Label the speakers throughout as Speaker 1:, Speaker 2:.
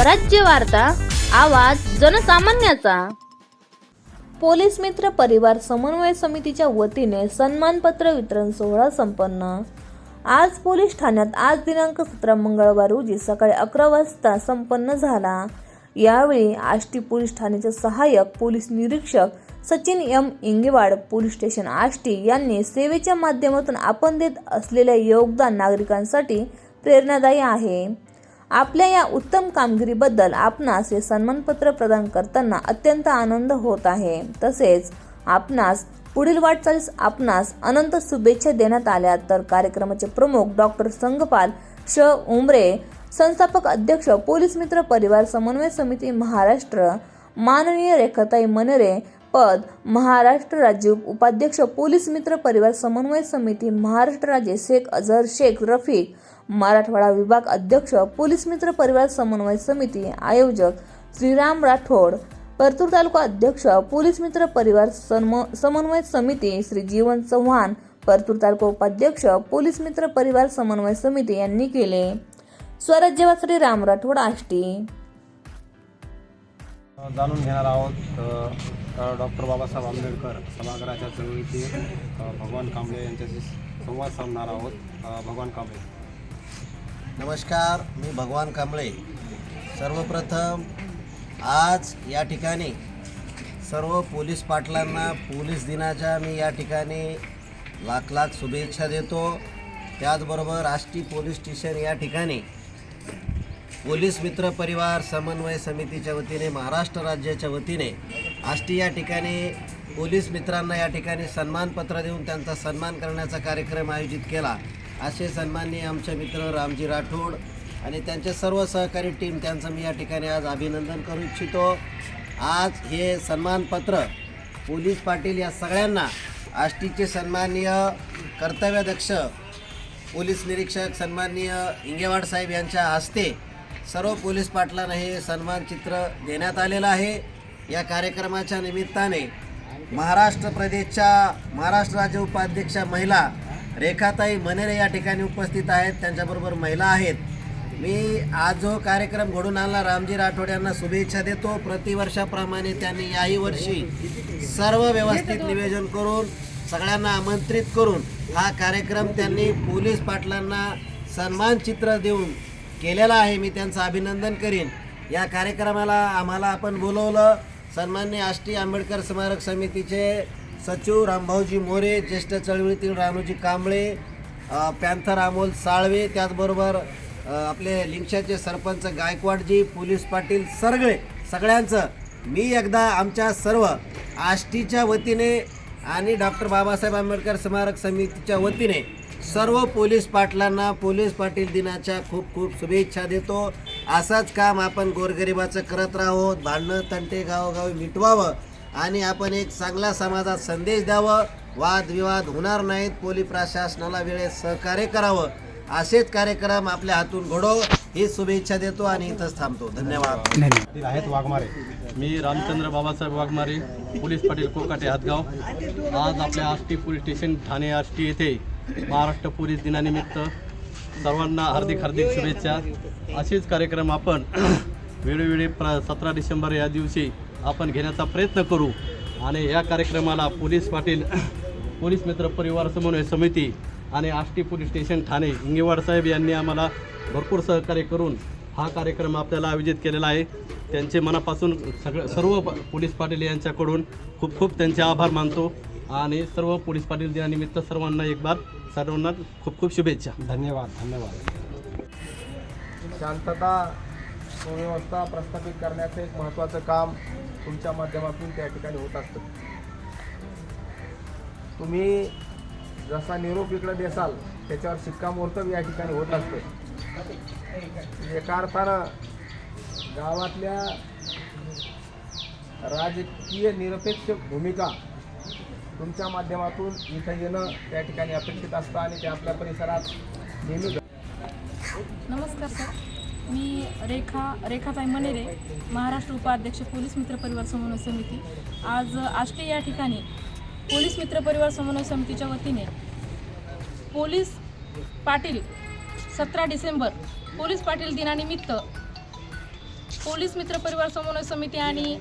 Speaker 1: स्वराज्य वार्ता आवाज जनसामान्याचा. पोलीस मित्र परिवार समन्वय समितीच्या वतीने सन्मानपत्र वितरण सोहळा संपन्न. आज पोलीस ठाण्यात आज दिनांक सतरा मंगळवार रोजी सकाळी अकरा वाजता संपन्न झाला. यावेळी आष्टी पोलीस ठाण्याचे सहाय्यक पोलीस निरीक्षक Sachin M Ingewad police station Ashti यांनी सेवेच्या माध्यमातून आपण देत असलेले योगदान नागरिकांसाठी प्रेरणादायी आहे. आपल्या या उत्तम कामगिरीबद्दल आपणास हे सन्मानपत्र प्रदान करताना अत्यंत आनंद होत आहे. तसेच आपणास पुढील वाटचालीस आपणास अनंत शुभेच्छा देण्यात आल्या तर कार्यक्रमाचे प्रमुख डॉक्टर संघपाल श. उमरे संस्थापक अध्यक्ष पोलीस मित्र परिवार समन्वय समिती महाराष्ट्र माननीय रेखाताई मनरे पद महाराष्ट्र राज्य उपाध्यक्ष पोलीस मित्र परिवार समन्वय समिती महाराष्ट्र राज्य शेख अझर शेख रफीक मराठवाडा विभाग अध्यक्ष पोलीस मित्र परिवार समन्वय समिती आयोजक श्रीराम राठोड परतूर तालुका अध्यक्ष पोलीस मित्र परिवार सन्म समन्वय समिती श्री जीवन चव्हाण परतूर तालुका उपाध्यक्ष पोलीस मित्र परिवार समन्वय समिती यांनी केले. स्वराज्यवासी राम राठोड आष्टी.
Speaker 2: जाणून घेणार आहोत डॉक्टर बाबासाहेब आंबेडकर सभागृहाच्या चळवळीतील भगवान कांबळे यांच्याशी संवाद साधणार आहोत. भगवान कांबळे.
Speaker 3: नमस्कार मी भगवान कांबळे. सर्वप्रथम आज या ठिकाणी सर्व पोलीस पाटलांना पोलीस दिनाच्या मी या ठिकाणी लाख लाख शुभेच्छा देतो. त्याचबरोबर आष्टी पोलीस स्टेशन या ठिकाणी पोलीस मित्र परिवार समन्वय समितीच्या वतीने महाराष्ट्र राज्याच्या वतीने आष्टी या ठिकाणी पोलीस मित्रांना या ठिकाणी सन्मानपत्र देऊन त्यांचा सन्मान करण्याचा कार्यक्रम आयोजित केला. असे सन्माननीय आमचे मित्र रामजी राठोड आणि त्यांचे सर्व सहकारी टीम त्यांचं मी या ठिकाणी आज अभिनंदन करू इच्छितो. आज हे सन्मानपत्र पोलीस पाटील या सगळ्यांना आष्टीचे सन्माननीय कर्तव्याध्यक्ष पोलीस निरीक्षक सन्माननीय इंगेवाड साहेब यांच्या हस्ते सर्व पोलीस पाटलांना हे सन्मानचित्र देण्यात आलेलं आहे. या कार्यक्रमाच्या निमित्ताने महाराष्ट्र प्रदेशच्या महाराष्ट्र राज्य उपाध्यक्षा महिला रेखाताई मनेरे या ठिकाणी उपस्थित आहेत त्यांच्याबरोबर महिला आहेत. मी आज जो कार्यक्रम घडून आणला रामजी राठोड यांना शुभेच्छा देतो. प्रतिवर्षाप्रमाणे त्यांनी याही वर्षी सर्व व्यवस्थित निवेदन करून सगळ्यांना आमंत्रित करून हा कार्यक्रम त्यांनी पोलीस पाटलांना सन्मानचित्र देऊन केलेला आहे. मी त्यांचं अभिनंदन करीन. या कार्यक्रमाला आम्हाला आपण बोलवलं. सन्मान्य आष्टी आंबेडकर स्मारक समितीचे सचिव रामभाऊजी मोरे ज्येष्ठ चळवळीतील रामोजी कांबळे पॅन्थर अमोल साळवे त्याचबरोबर आपले लिंगशाचे सरपंच गायकवाडजी पोलीस पाटील सगळे सगळ्यांचं मी एकदा आमच्या सर्व आष्टीच्या वतीने आणि डॉक्टर बाबासाहेब आंबेडकर स्मारक समितीच्या वतीने सर्व पोलीस पाटलांना पोलीस पाटील दिनाच्या खूप खूप शुभेच्छा देतो. असंच काम आपण गोरगरिबाचं करत राहोत भांडणं तंटे गावोगावी मिटवावं. आणि आपण एक चांगला समाजात संदेश द्यावं. वादविवाद होणार नाहीत. पोलीस प्रशासनाला वेळेत सहकार्य करावं. असेच कार्यक्रम आपल्या हातून घडो. ही शुभेच्छा देतो आणि इथंच थांबतो. धन्यवाद.
Speaker 2: आहेत वाघमारे.
Speaker 4: मी रामचंद्र बाबासाहेब वाघमारे पोलीस पाटील कोकाटे हातगाव. आज आपल्या आष्टी पोलीस स्टेशन ठाणे आष्टी येथे महाराष्ट्र पोलीस दिनानिमित्त सर्वांना हार्दिक हार्दिक शुभेच्छा. असेच कार्यक्रम आपण वेळोवेळी प्र सतरा डिसेंबर या दिवशी आपण घेण्याचा प्रयत्न करू. आणि या कार्यक्रमाला पोलीस पाटील पोलीस मित्र परिवार समन्वय समिती आणि आष्टी पोलीस स्टेशन ठाणे इंगेवाड साहेब यांनी आम्हाला भरपूर सहकार्य करून हा कार्यक्रम आपल्याला आयोजित केलेला आहे. त्यांचे मनापासून सगळं सर्व प- पोलीस पाटील यांच्याकडून खूप खूप त्यांचे आभार मानतो. आणि सर्व पोलीस पाटील दिनानिमित्त सर्वांना एक बार सर्वांना खूप खूप शुभेच्छा.
Speaker 2: धन्यवाद धन्यवाद.
Speaker 5: शांतता सुव्यवस्था प्रस्थापित करण्याचं एक महत्त्वाचं काम तुमच्या माध्यमातून त्या ठिकाणी होत असतं. तुम्ही जसा निरोप इकडं देसाल त्याच्यावर शिक्कामोर्तब या ठिकाणी होत असतं. एका अर्थानं गावातल्या राजकीय निरपेक्ष भूमिका तुमच्या माध्यमातून इथं येणं त्या ठिकाणी अपेक्षित असतं आणि ते आपल्या परिसरात नेहमी
Speaker 6: नमस्कार सर. मी रेखा रेखाताई मनेरे महाराष्ट्र उपाध्यक्ष पोलीस मित्र परिवार समन्वय समिती. आज आष्टे या ठिकाणी पोलीस मित्र परिवार समन्वय समितीच्या वतीने पोलीस पाटील सतरा डिसेंबर पोलीस पाटील दिनानिमित्त पोलीस मित्र परिवार समन्वय समिती आणि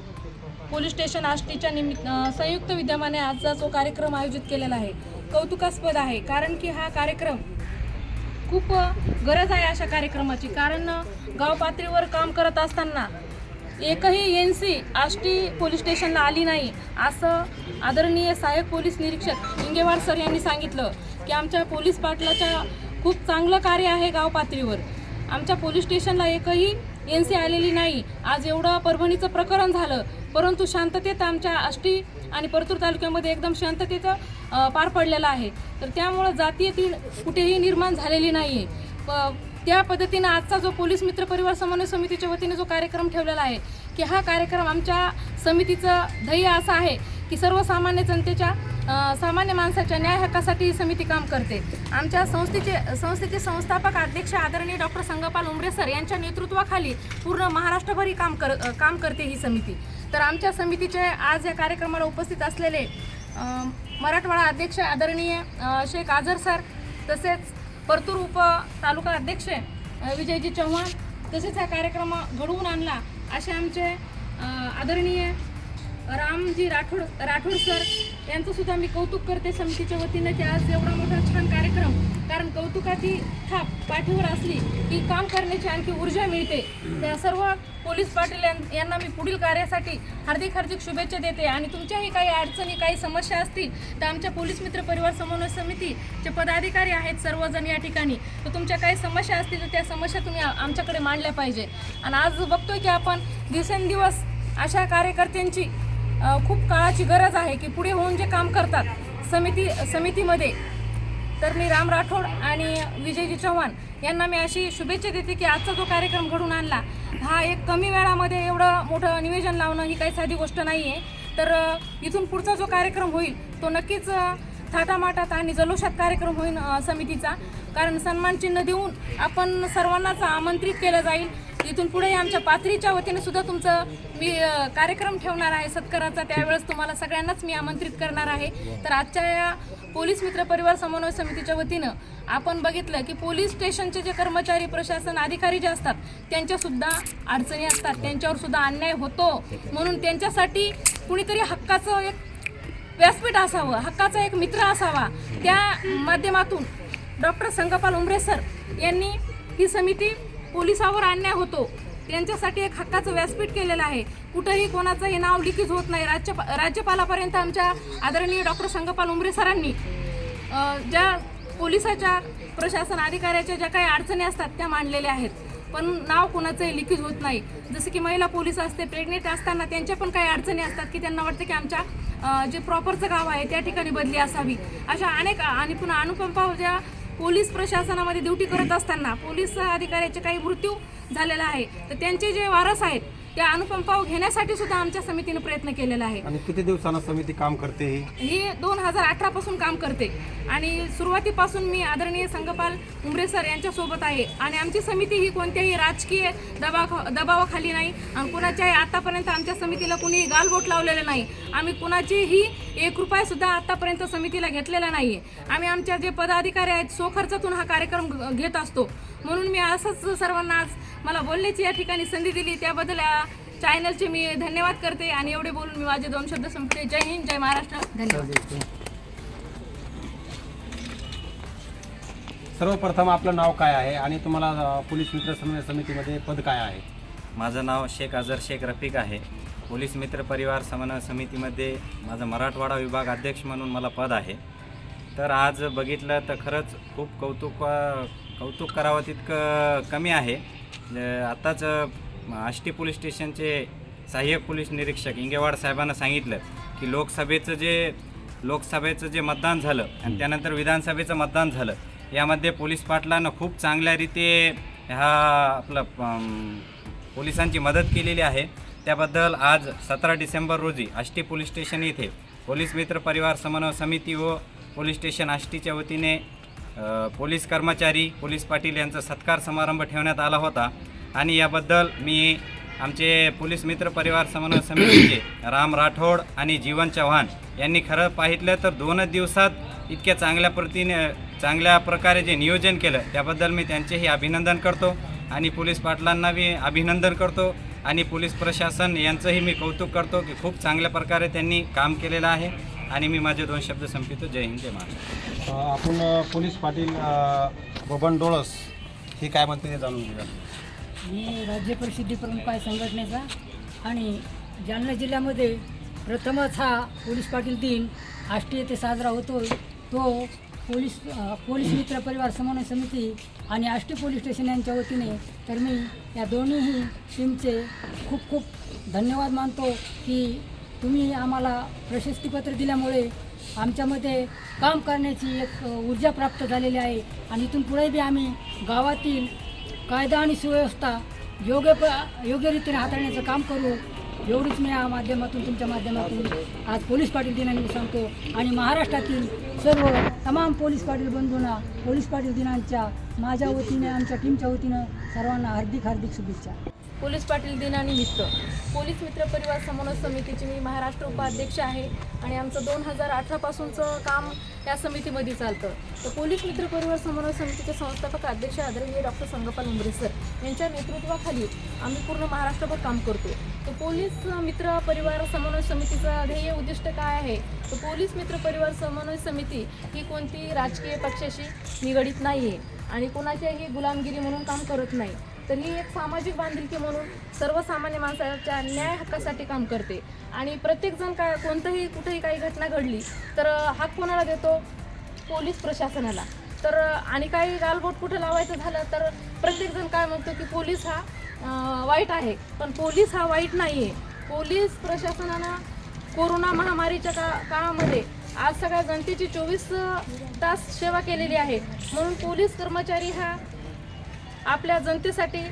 Speaker 6: पोलीस स्टेशन आष्टीच्या निमित्त संयुक्त विद्यमाने आजचा जो कार्यक्रम आयोजित केलेला आहे कौतुकास्पद आहे. कारण की हा कार्यक्रम खूप गरज आहे अशा कार्यक्रमाची. कारण गाव पातळीवर काम करत असताना एकही एन सी आष्टी पोलीस स्टेशनला आली नाही. असं आदरणीय सहाय्यक पोलीस निरीक्षक इंगेवाड सर यांनी सांगितलं की आमच्या पोलीस पाटलाच्या खूप चांगलं कार्य आहे गाव पातळीवर. आमच्या पोलीस स्टेशनला एकही एन सी आलेली नाही. आज एवढं परभणीचं प्रकरण झालं. परंतु शांततेत आमच्या आष्टी आणि परतूर तालुक्यामध्ये एकदम शांततेचं पार पडलेलं आहे. तर त्यामुळं जातीय ती कुठेही निर्माण झालेली नाही आहे त्या पद्धतीनं आजचा जो पोलीस मित्र परिवार समन्वय समितीच्या वतीने जो कार्यक्रम ठेवलेला आहे की हा कार्यक्रम आमच्या समितीचं ध्येय असं आहे की सर्वसामान्य जनतेच्या सामान्य माणसाच्या न्याय हक्कासाठी ही समिती काम करते. आमच्या संस्थेचे संस्थेचे संस्थापक अध्यक्ष आदरणीय डॉक्टर संगपाल उमरे सर यांच्या नेतृत्वाखाली पूर्ण महाराष्ट्रभर ही काम कर काम करते ही समिती. तर आमच्या समितीचे आज या कार्यक्रमाला उपस्थित असलेले मराठवाडा अध्यक्ष आदरणीय शेख आझर सर तसेच परतूर उप तालुका अध्यक्ष विजयजी चव्हाण तसेच हा कार्यक्रम घडवून आणला असे आमचे आदरणीय रामजी राठोड राठोड सर यांचं सुद्धा मी कौतुक करते समितीच्या वतीनं की आज एवढा मोठा छान कार्यक्रम कारण कौतुकाची थाप पाठीवर असली की काम करण्याची आणखी ऊर्जा मिळते. त्या सर्व पोलीस पाटील यां- यांना मी पुढील कार्यासाठी हार्दिक हार्दिक शुभेच्छा देते. आणि तुमच्याही काही अडचणी काही समस्या असतील तर आमच्या पोलीस मित्र परिवार समन्वय समितीचे पदाधिकारी आहेत सर्वजण या ठिकाणी. तर तुमच्या काही समस्या असतील तर त्या समस्या तुम्ही आमच्याकडे मांडल्या पाहिजे. आणि आज बघतोय की आपण दिवसेंदिवस अशा कार्यकर्त्यांची खूप काळाची गरज आहे की पुढे होऊन जे काम करतात समिती समितीमध्ये तर मी राम राठोड आणि विजयजी चव्हाण यांना मी अशी शुभेच्छा देते की आजचा जो कार्यक्रम घडून आणला हा एक कमी वेळामध्ये एवढं मोठं निवेदन लावणं ही काही साधी गोष्ट नाही आहे तर इथून पुढचा जो कार्यक्रम होईल तो नक्कीच थाटामाटात आणि जल्लोषात कार्यक्रम होईल समितीचा. कारण सन्मानचिन्ह देऊन आपण सर्वांनाच आमंत्रित केलं जाईल. इथून पुढे आमच्या पाथरीच्या वतीने सुद्धा तुमचं मी कार्यक्रम ठेवणार आहे सत्काराचा. त्यावेळेस तुम्हाला सगळ्यांनाच मी आमंत्रित करणार आहे. तर आजच्या या पोलीस मित्र परिवार समन्वय समितीच्या वतीनं आपण बघितलं की पोलीस स्टेशनचे जे कर्मचारी प्रशासन अधिकारी जे असतात त्यांच्यासुद्धा अडचणी असतात. त्यांच्यावर सुद्धा अन्याय होतो. म्हणून त्यांच्यासाठी कुणीतरी हक्काचं एक व्यासपीठ असावं हक्काचा एक मित्र असावा. त्या माध्यमातून डॉक्टर संगपाल उमरे सर यांनी ही समिती पोलिसावर अन्याय होतो. त्यांच्यासाठी एक हक्काचं व्यासपीठ केलेलं आहे. कुठंही कोणाचं हे नाव लिखित होत नाही. राज्य राज्यपालापर्यंत आमच्या आदरणीय डॉक्टर संगपाल उमरे सरांनी ज्या पोलिसाच्या प्रशासन अधिकाऱ्याच्या ज्या काही अडचणी असतात त्या मांडलेल्या आहेत. पण नाव कोणाचंही लिखित होत नाही. जसं की महिला पोलीस असते प्रेग्नेंट असताना त्यांच्या पण काही अडचणी असतात की त्यांना वाटतं की आमच्या जे प्रॉपरचं गाव आहे त्या ठिकाणी बदली असावी. अशा अनेक आणि पुन्हा अनुकंपा ज्या पोलीस प्रशासनामध्ये ड्युटी करत असताना पोलीस अधिकाऱ्याचे काही मृत्यू झालेला आहे. तर त्यांचे जे वारस आहेत त्या अनुकंपाव घेण्यासाठी सुद्धा आमच्या समितीने प्रयत्न केलेला आहे.
Speaker 2: आणि किती दिवसांना समिती काम करते ही?
Speaker 6: ही दोन हजार अठरा पासून काम करते. आणि सुरुवातीपासून मी आदरणीय संगपाल उमरे सर यांच्या सोबत आहे. आणि आमची समिती ही कोणत्याही राजकीय दबा दबावाखाली नाही आणि कुणाच्याही आतापर्यंत आमच्या समितीला कुणी गालबोट लावलेलं नाही. आम्ही कुणाचीही एक रुपया सुद्धा आतापर्यंत समितीला घेतलेला नाही आम्ही आमच्या जे पदाधिकारी आहेत स्वखर्चातून हा कार्यक्रम घेत असतो. म्हणून मी असंच सर्वांना आज मला बोलण्याची या ठिकाणी संधी दिली. त्याबद्दल चॅनलचे मी धन्यवाद करते आणि एवढे बोलून मी माझे दोन शब्द संपते जय हिंद जय महाराष्ट्र. धन्यवाद.
Speaker 2: सर्वप्रथम आपलं नाव काय आहे आणि तुम्हाला पोलीस मित्र समन्वय समितीमध्ये पद काय आहे?
Speaker 7: माझं नाव शेख अझर शेख रफिक आहे. पोलीस मित्र परिवार समन्वय समितीमध्ये माझं मराठवाडा विभाग अध्यक्ष म्हणून मला पद आहे. तर आज बघितलं तर खरंच खूप कौतुक कौतुक करावं तितकं कमी आहे. अ, आष्टी पोलीस स्टेशनचे सहाय्यक पोलीस निरीक्षक इंगेवाड साहेबांना सांगितलं की लोकसभेचं जे लोकसभेचं जे मतदान झालं आणि त्यानंतर विधानसभेचं मतदान झालं यामध्ये पोलीस पाटलांना खूप चांगल्या रीते ह्या आपलं पोलिसांची मदत केलेली आहे. त्याबद्दल आज सतरा डिसेंबर रोजी आष्टी पोलीस स्टेशन येथे पोलीस मित्र परिवार समन्वय समिती व पोलीस स्टेशन आष्टीच्या वतीने पोलीस कर्मचारी पोलीस पाटील यांचा सत्कार समारंभ ठेवण्यात आला होता. आणि याबद्दल मी आमचे पोलीस मित्र परिवार समन्वय समितीचे राम राठोड आणि जीवन चव्हाण यांनी खरं पाहितलं तर दोनच दिवसात इतक्या चांगल्या प्रतीने चांगल्या प्रकारे जे नियोजन केलं त्याबद्दल मी त्यांचेही अभिनंदन करतो आणि पोलीस पाटलांना मी अभिनंदन करतो आणि पोलीस प्रशासन यांचंही मी कौतुक करतो की खूप चांगल्या प्रकारे त्यांनी काम केलेलं आहे. आणि मी माझे दोन शब्द संपितो जय हिंद जय महाराष्ट्र.
Speaker 2: आपण पोलीस पाटील बबन डोळस हे काय म्हणते ते जाणून घेऊया.
Speaker 8: मी राज्य परिषदी प्रमुख आहे संघटनेचा आणि जालना जिल्ह्यामध्ये प्रथमच हा पोलीस पाटील दिन आष्टी येथे साजरा होतो तो पोलीस पोलीस मित्र परिवार समन्वय समिती आणि आष्टी पोलीस स्टेशन यांच्या वतीने तर मी या दोन्हीही टीमचे खूप खूप धन्यवाद मानतो की तुम्ही आम्हाला प्रशस्तीपत्र दिल्यामुळे आमच्यामध्ये काम करण्याची एक ऊर्जा प्राप्त झालेली आहे. आणि इथून पुढे बी आम्ही गावातील कायदा आणि सुव्यवस्था योग्य प योग्यरीतीने हाताळण्याचं काम करू. एवढीच मी या माध्यमातून तुमच्या माध्यमातून आज पोलीस पाटील दिनानिमित्त सांगतो. आणि महाराष्ट्रातील सर्व तमाम पोलीस पाटील बंधूंना पोलीस पाटील दिनांच्या माझ्या वतीने आमच्या टीमच्या वतीनं सर्वांना हार्दिक हार्दिक शुभेच्छा.
Speaker 6: पोलीस पाटील दिनानिमित्त पोलीस मित्र परिवार समन्वय समितीची मी महाराष्ट्र उपाध्यक्ष आहे आणि आमचं दोन हजार अठरापासूनचं काम या समितीमध्ये चालतं. तर पोलीस मित्र परिवार समन्वय समितीचे संस्थापक अध्यक्ष आदरणीय डॉक्टर संगपाल उमरे सर यांच्या नेतृत्वाखाली आम्ही पूर्ण महाराष्ट्रभर काम करतो. तर पोलीस मित्र परिवार समन्वय समितीचं ध्येय उद्दिष्ट काय आहे? तर पोलीस मित्र परिवार समन्वय समिती ही कोणती राजकीय पक्षाशी निगडीत नाही आहे आणि कोणाच्याही गुलामगिरी म्हणून काम करत नाही. तर ही एक सामाजिक बांधिलकी म्हणून सर्वसामान्य माणसाच्या न्याय हक्कासाठी काम करते. आणि प्रत्येकजण काय कोणतंही कुठेही काही घटना घडली तर हाक कोणाला देतो? पोलीस प्रशासनाला. तर आणि काही गालबोट कुठं लावायचं झालं तर प्रत्येकजण काय म्हणतो की पोलीस हा वाईट आहे. पण पोलीस हा वाईट नाही आहे पोलीस प्रशासनानं कोरोना महामारीच्या का काळामध्ये आज सगळ्या जनतेची चोवीस तास सेवा केलेली आहे. म्हणून पोलीस कर्मचारी हा आपल्या जनतेसाठी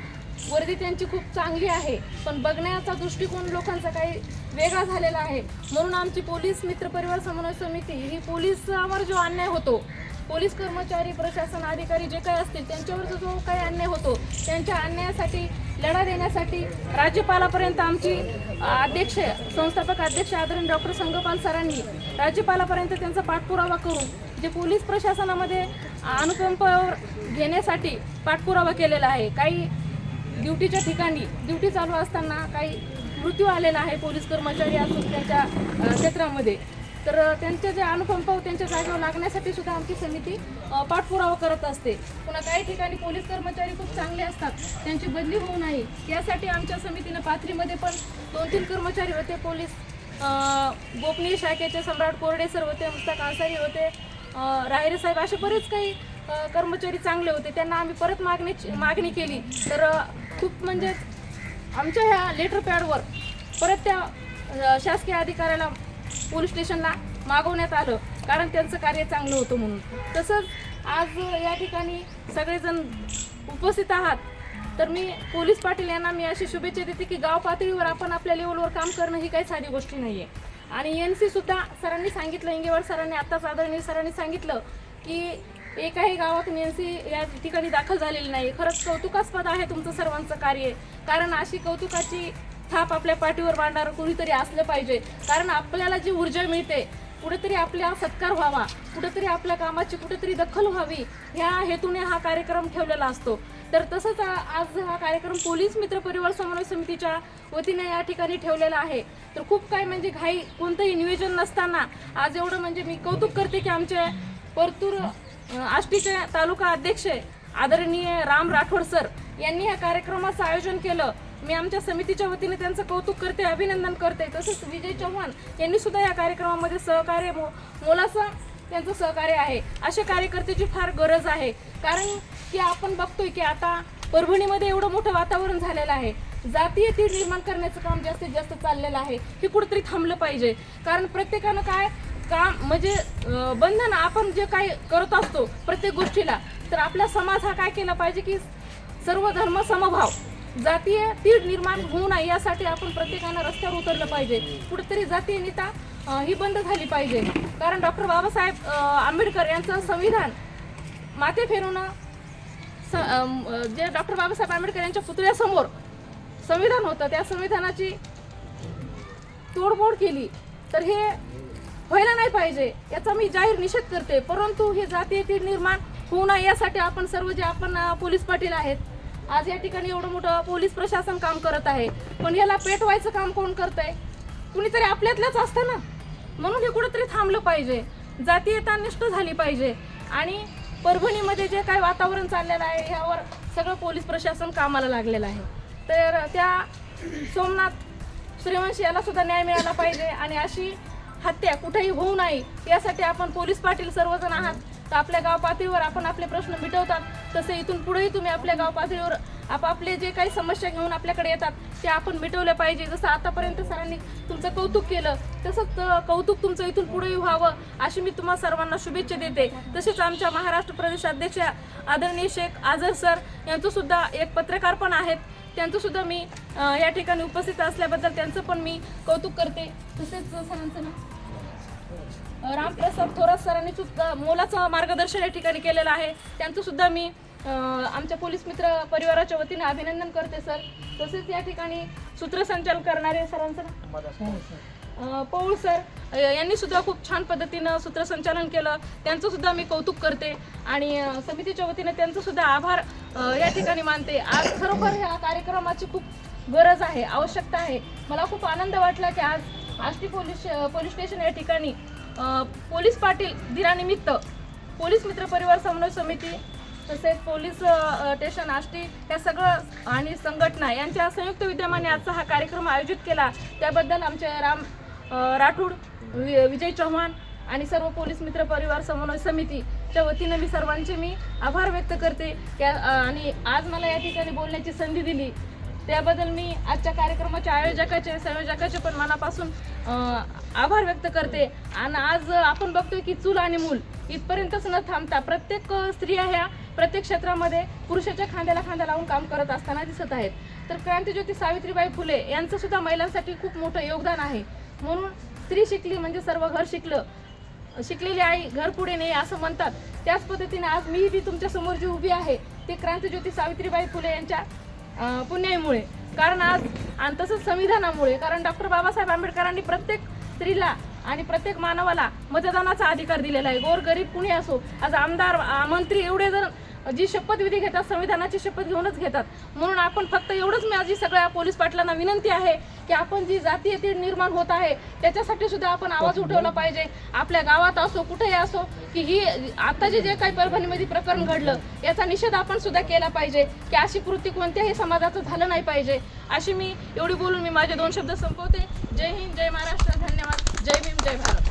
Speaker 6: वर्दी त्यांची खूप चांगली आहे. पण बघण्याचा दृष्टिकोन लोकांचा काही वेगळा झालेला आहे. म्हणून आमची पोलीस मित्र परिवार समन्वय समिती ही पोलिसावर जो अन्याय होतो पोलीस कर्मचारी प्रशासन अधिकारी जे काही असतील त्यांच्यावर जो काही अन्याय होतो त्यांच्या अन्यायासाठी लढा देण्यासाठी राज्यपालापर्यंत आमची अध्यक्ष संस्थापक अध्यक्ष आदरणीय डॉक्टर संगपाल सरांनी राज्यपालापर्यंत त्यांचा पाठपुरावा करून जे पोलीस प्रशासनामध्ये अनुकंपावर घेण्यासाठी पाठपुरावा केलेला आहे. काही ड्युटीच्या ठिकाणी ड्युटी चालू असताना काही मृत्यू आलेला आहे पोलीस कर्मचारी असून त्यांच्या क्षेत्रामध्ये. तर त्यांचे जे अनुकंप त्यांच्या जागेवर लागण्यासाठी सुद्धा आमची समिती पाठपुरावा करत असते. पुन्हा काही ठिकाणी पोलीस कर्मचारी खूप चांगले असतात. त्यांची बदली होऊ नये. यासाठी आमच्या समितीनं पाथरीमध्ये पण दोन तीन कर्मचारी होते. पोलीस गोपनीय शाखेचे सम्राट कोरडे सर होते मुस्ताक आसारी होते राहिरे साहेब असे बरेच काही कर्मचारी चांगले होते. त्यांना आम्ही परत मागणी मागणी केली. तर खूप म्हणजे आमच्या ह्या लेटर पॅडवर परत त्या शासकीय अधिकाऱ्याला पोलीस स्टेशनला मागवण्यात आलं. कारण त्यांचं कार्य चांगलं होतं म्हणून. तसंच आज या ठिकाणी सगळेजण उपस्थित आहात. तर मी पोलीस पाटील यांना मी अशी शुभेच्छा देते की गाव पातळीवर आपण आपल्या लेवलवर काम करणं ही काही साधी गोष्टी नाही आहे आणि एन सी सुद्धा सरांनी सांगितलं इंगेवाड सरांनी आत्ताच आदरणीय सरांनी सांगितलं की एकाही गावातून एन सी या ठिकाणी दाखल झालेली नाही. खरंच कौतुकास्पद आहे तुमचं सर्वांचं कार्य. कारण अशी कौतुकाची थाप आपल्या पाठीवर मांडणारं कुणीतरी असलं पाहिजे. कारण आपल्याला जी ऊर्जा मिळते कुठेतरी आपला सत्कार व्हावा कुठेतरी आपल्या कामाची कुठेतरी दखल व्हावी ह्या हेतूने हा कार्यक्रम ठेवलेला असतो. तर तसंच आज हा कार्यक्रम पोलीस मित्र परिवार समन्वय समितीच्या वतीने या ठिकाणी ठेवलेला आहे. तर खूप काही म्हणजे घाई कोणतंही नियोजन नसताना आज एवढं म्हणजे मी कौतुक करते की आमचे परतूर आष्टीचे तालुका अध्यक्ष आदरणीय राम राठोड सर यांनी या कार्यक्रमाचं आयोजन केलं. मी आमच्या समितीच्या वतीने त्यांचं कौतुक करते अभिनंदन करते. तसंच विजय चव्हाण यांनी सुद्धा या कार्यक्रमामध्ये सहकार्य मो मोलाचं त्यांचं सहकार्य आहे. अशा कार्यकर्त्याची फार गरज आहे. कारण की आपण बघतोय की आता परभणीमध्ये एवढं मोठं वातावरण झालेलं आहे. जातीय ती निर्माण करण्याचं काम जास्तीत जास्त चाललेलं आहे. हे कुठंतरी थांबलं पाहिजे. कारण प्रत्येकानं काय काम म्हणजे बंधन आपण जे काही करत असतो प्रत्येक गोष्टीला तर आपला समाज हा काय केला पाहिजे की सर्व धर्म समभाव. जातीय तीड निर्माण होऊ नये यासाठी आपण प्रत्येकानं रस्त्यावर उतरलं पाहिजे. कुठेतरी जातीय नेता ही बंद झाली पाहिजे. कारण डॉक्टर बाबासाहेब आंबेडकर यांचं संविधान माथे फिरवणं स जे डॉक्टर बाबासाहेब आंबेडकर यांच्या पुतळ्यासमोर संविधान होतं त्या संविधानाची तोडफोड केली तर हे व्हायला नाही पाहिजे याचा मी जाहीर निषेध करते. परंतु हे जातीय तीड निर्माण होऊ नये यासाठी आपण सर्व जे आपण पोलीस पाटील आहेत आज या ठिकाणी एवढं मोठं पोलीस प्रशासन काम करत आहे. पण याला पेटवायचं काम कोण करतंय? कुणीतरी आपल्यातलंच असतं ना? म्हणून हे कुठंतरी थांबलं पाहिजे. जातीयता निष्ठ झाली पाहिजे. आणि परभणीमध्ये जे काही वातावरण चाललेलं आहे यावर सगळं पोलीस प्रशासन कामाला लागलेलं आहे. तर त्या सोमनाथ श्रीवंशी याला सुद्धा न्याय मिळाला पाहिजे. आणि अशी हत्या कुठेही होऊ नये यासाठी आपण पोलीस पाटील सर्वजण आहात. तर आपल्या गाव पातळीवर आपण आपले प्रश्न मिटवतात तसे इथून पुढेही तुम्ही आपल्या गाव पातळीवर आपापले जे काही समस्या घेऊन आपल्याकडे येतात ते आपण मिटवले पाहिजे. जसं आतापर्यंत सरांनी तुमचं कौतुक केलं तसंच कौतुक तुमचं इथून पुढेही व्हावं अशी मी तुम्हा सर्वांना शुभेच्छा देते. तसेच आमच्या महाराष्ट्र प्रदेश अध्यक्ष आदरणीय शेख आझर सर यांचं सुद्धा एक पत्रकार पण आहेत. त्यांचं सुद्धा मी या ठिकाणी उपस्थित असल्याबद्दल त्यांचं पण मी कौतुक करते. तसेच सरांचं ना रामप्रसाद थोरात सरांनी सुद्धा मोलाचं मार्गदर्शन या ठिकाणी केलेलं आहे. त्यांचं सुद्धा मी आमच्या पोलीस मित्र परिवाराच्या वतीने अभिनंदन करते सर. तसेच या ठिकाणी सूत्रसंचालन करणारे सरांचं पौळ सर यांनी सुद्धा खूप छान पद्धतीनं सूत्रसंचालन केलं. त्यांचं सुद्धा मी कौतुक करते. आणि समितीच्या वतीने त्यांचं सुद्धा आभार या ठिकाणी मानते. आज खरोखर ह्या कार्यक्रमाची खूप गरज आहे आवश्यकता आहे. मला खूप आनंद वाटला की आज आष्टी पोलीस पोलीस स्टेशन या ठिकाणी पोलीस पाटील दिनानिमित्त पोलीस मित्र परिवार समन्वय समिती तसेच पोलीस स्टेशन आष्टी या सगळं आणि संघटना यांच्या संयुक्त विद्यमाने आजचा हा कार्यक्रम आयोजित केला. त्याबद्दल आमचे राम राठोड वि- विजय चव्हाण आणि सर्व पोलीस मित्र परिवार समन्वय समितीच्या वतीनं मी सर्वांचे मी आभार व्यक्त करते. या आणि आज मला या ठिकाणी बोलण्याची संधी दिली. त्याबद्दल मी आजच्या कार्यक्रमाच्या आयोजकाचे संयोजकाचे पण मनापासून आभार व्यक्त करते. आणि आज आपण बघतोय की चूल आणि मूल इथपर्यंतच न थांबता प्रत्येक स्त्रिया ह्या प्रत्येक क्षेत्रामध्ये पुरुषाच्या खांद्याला खांदा लावून काम करत असताना दिसत आहेत. तर क्रांतीज्योती सावित्रीबाई फुले यांचं सुद्धा महिलांसाठी खूप मोठं योगदान आहे. म्हणून स्त्री शिकली म्हणजे सर्व घर शिकलं. शिकलेली आई घर पुढे नाही असं म्हणतात. त्याच पद्धतीने आज मी बी तुमच्यासमोर जी उभी आहे ती क्रांतीज्योती सावित्रीबाई फुले यांच्या पुण्याईमुळे. कारण आज आणि तसंच संविधानामुळे कारण डॉक्टर बाबासाहेब आंबेडकरांनी प्रत्येक स्त्रीला आणि प्रत्येक मानवाला मतदानाचा अधिकार दिलेला आहे. गोर गरीब कुणी असो आज आमदार मंत्री एवढे जर जी शपथविधी घेतात संविधानाची शपथ घेऊनच घेतात. म्हणून आपण फक्त एवढंच माझी सगळ्या पोलीस पाटलांना विनंती आहे की आपण जी जातीय तीड निर्माण होत आहे त्याच्यासाठी सुद्धा आपण आवाज उठवला पाहिजे. आपल्या गावात असो कुठेही असो की ही आता जे जे काही परभणीमध्ये प्रकरण घडलं याचा निषेध आपण सुद्धा केला पाहिजे की अशी कृती कोणत्याही समाजाचं झालं नाही पाहिजे. अशी मी एवढी बोलून मी माझे दोन शब्द संपवते. जय हिंद जय महाराष्ट्र धन्यवाद. जय भीम जय भारत.